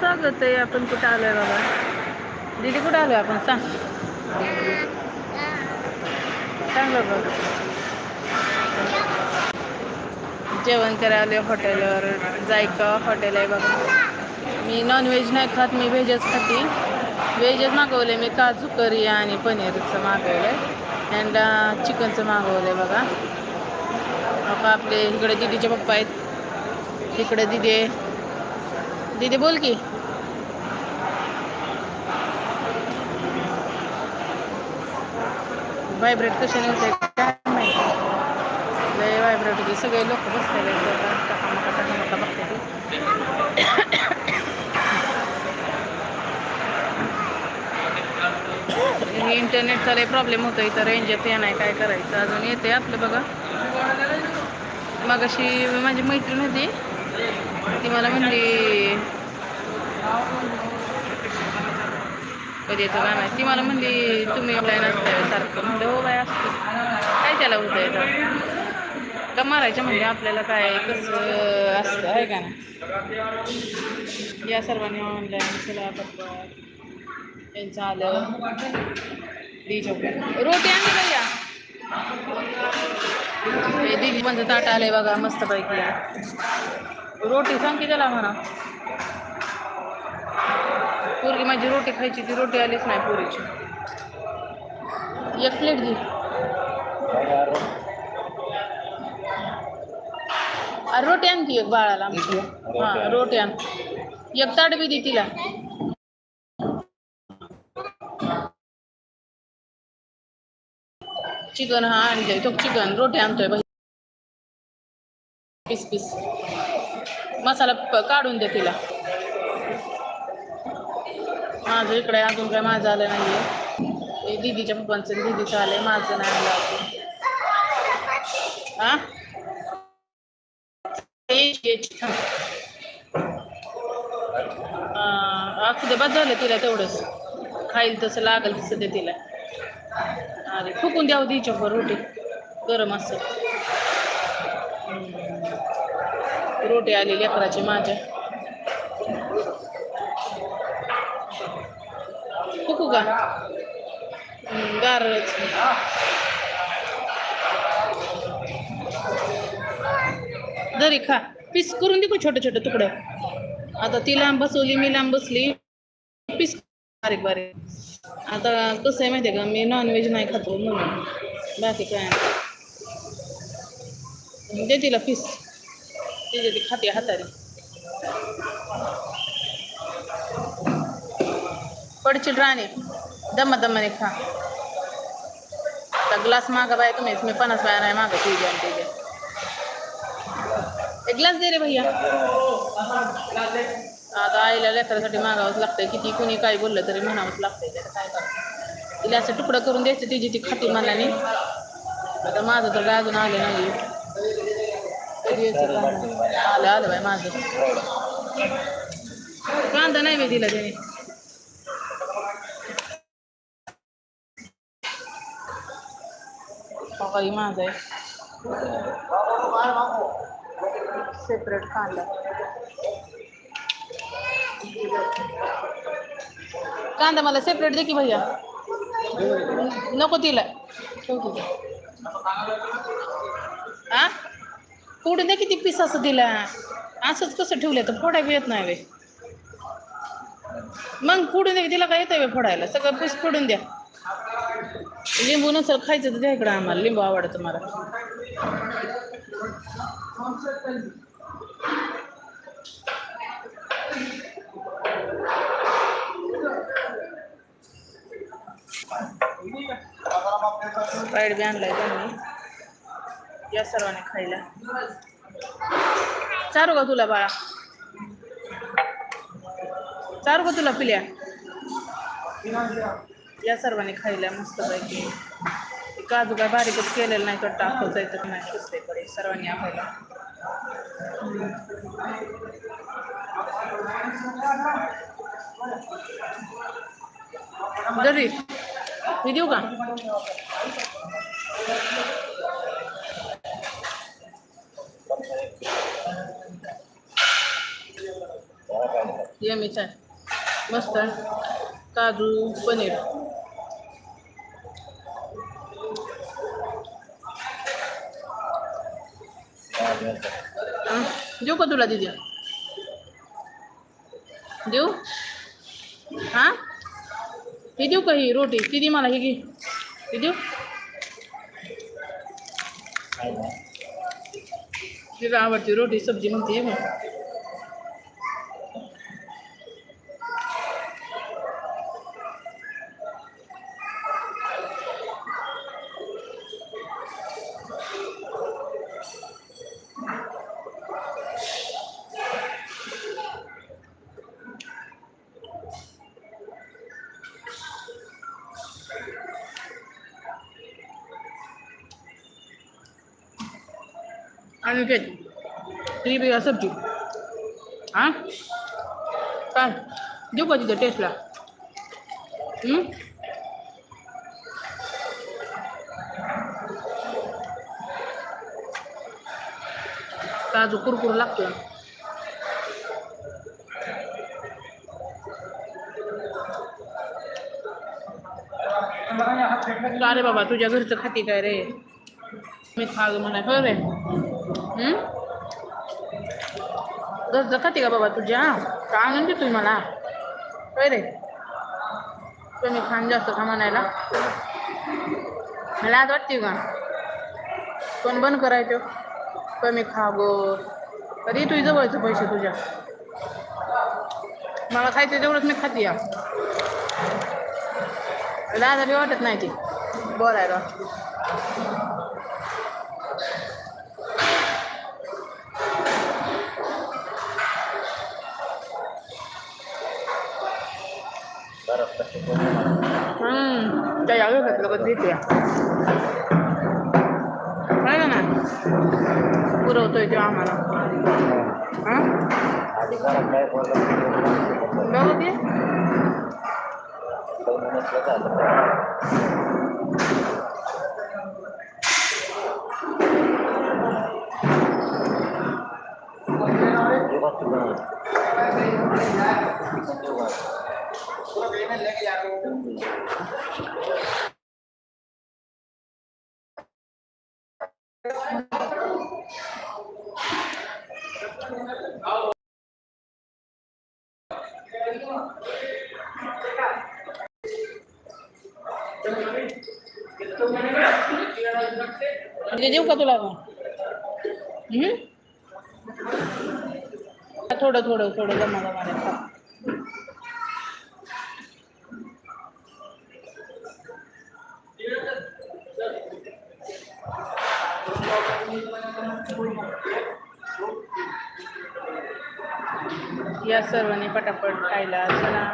स्वागत आहे आपण कुठं आलोय बाबा? दीदी कुठं आलोय आपण? सांग. सांग बघ जेवण करायला हॉटेलवर. जायका हॉटेल आहे बघा. मी नॉनव्हेज नाही खात मी व्हेजच खाते. व्हेजच मागवले मी काजू करी आणि पनीरचं मागवलं आहे अँड uh, चिकनचं मागवलं आहे बघा आपले इकडे दिदीचे पप्पा आहेत. इकडे दिदी आहे. दीदी बोल की. व्हायब्रेट कशाने होते काय माहिती? लय व्हायब्रेट होते. सगळे लोक बसलेले आहेत बघते इंटरनेटचा लय प्रॉब्लेम होतो इथं रेंज येते नाही काय करायचं. अजून येते आपलं बघा. मग अशी माझी म्हणजे मैत्रीण होती. ती मला म्हणली कधी येतं काय माहिती. ती मला म्हणली तुम्ही ऑनलाईन नसताय सारखं म्हणलं हो बाय असतं. काय त्याला होतं येतं? का मारायचं म्हणजे आपल्याला काय कसं असतं आहे का ना या सर्वांनी ऑनलाईन चला पप्पा. यांचं आलं. दीजो रोटी आणली भैया हे दिली म्हणजे ताट आलंय बघा मस्तपैकी रोटी सांग की त्याला म्हणा. पोरगी माझी रोटी खायची ती रोटी आलीच नाही पोरीची. एक प्लेट घे. रोटी आण की एक बाळाला. हा रोटी आण. एक ताट बी दे तिला. चिकन हा आणलंय तो चिकन रोटी आणतोय पीस पीस. मसाला काढून दे तिला. माझं इकडे अजून काय माझं आलं नाही आहे दीदीच्या पप्पांचं आणि आलं आहे माझं नाही आलं अजून. असू दे बस झालं तिला तेवढंच. खाईल तसं लागल तसं दे तिला. अरे फुकून द्यावं तिच्यावर रोटी. गरम असं. रोटी आलेली अकराची माझ्या. फुकू का? हम्म, गारच दरी खा. पीस करून दे छोटे छोटे छोटं तुकडं. आता ती लांब बसवली मी लांब बसली. पीस बारीक बारीक. आता कसं आहे माहिती आहे का? मी नॉनव्हेज नाही खातो हो म्हणून. बाकी काय दे तिला पीस. तिथे ती खाते हाताने. पडचिल राणे दमा दमाने खा। आता ग्लास मागा बाय तुम्हीच मी पन्नास बाया नाही मागं तुझ्या आणि तुझ्या एक ग्लास दे रे भैया। आता आईला लेकरासाठी मागावंच लागतंय किती कुणी काय बोललं तरी म्हणावंच लागतंय त्याला काय करायचं तिला असं तुकडं करून द्यायचं तिची ती खाती मनाने। आता माझं तर अजून आलं नाही कधी. आलं आलं बाय माझं। कांदा नाही मी दिला त्याने। काही माझं आहे. सेपरेट कांदा. कांदा मला सेपरेट दे की भैया? नको तिला. आ? फोडून दे किती पीस असं दिला असंच कसं ठेवलं तर फोडा येत नाही वे मग फोडून दे तिला काय येतं वे फोडायला? सगळं पीस फोडून द्या. लिंबू नसेल खायचं तर द्या इकडं आम्हाला. लिंबू आवडतं मला. फ्राईड बी आणलाय त्यांनी या सर्वांनी खायला. चारू का तुला बाळा? चारू का तुला पिल्या? या सर्वांनी खायला मस्तपैकी. काजू काय बारीकच केलेलं नाही तर टाकत जायचं नाही सुचतेकडे सर्वांनी खायला जरी मी देऊ का? यमीच आहे मस्त. काजू पनीर. देऊ का तुला दिदी? देऊ? हा? ही देऊ का ही रोटी? ती दे मला ही घे. ही देऊ? तिला आवडते रोटी सब्जी म्हणते आणि काय ती बी सब्जी हां? काय? देऊ का तिथं टेस्टला काजू कुरकुर लागतो अरे बाबा तुझ्या घरचं खाती काय रे? मी खाग म्हणा हो रे? हं? खाते का बाबा तुझ्या? का आणून तुम्ही मला? होय रे. तुम्ही खान जास्त का म्हणायला. मला आज वाटते का? कोण बंद करायचं? कमी खा गो. कधी तुझी जवळचं पैसे तुझ्या? मला खायचं तेवढंच मी खाते या. दादा बी वाटत नाही ती. बोलायला. हम्म त्या यावे घातलं का देते काय का ना पुरवतोय तो आम्हाला हां देऊ का तुला हम्म? थोडं थोडं थोडं जमा जमा या सर्वांनी पटापट खायला चला.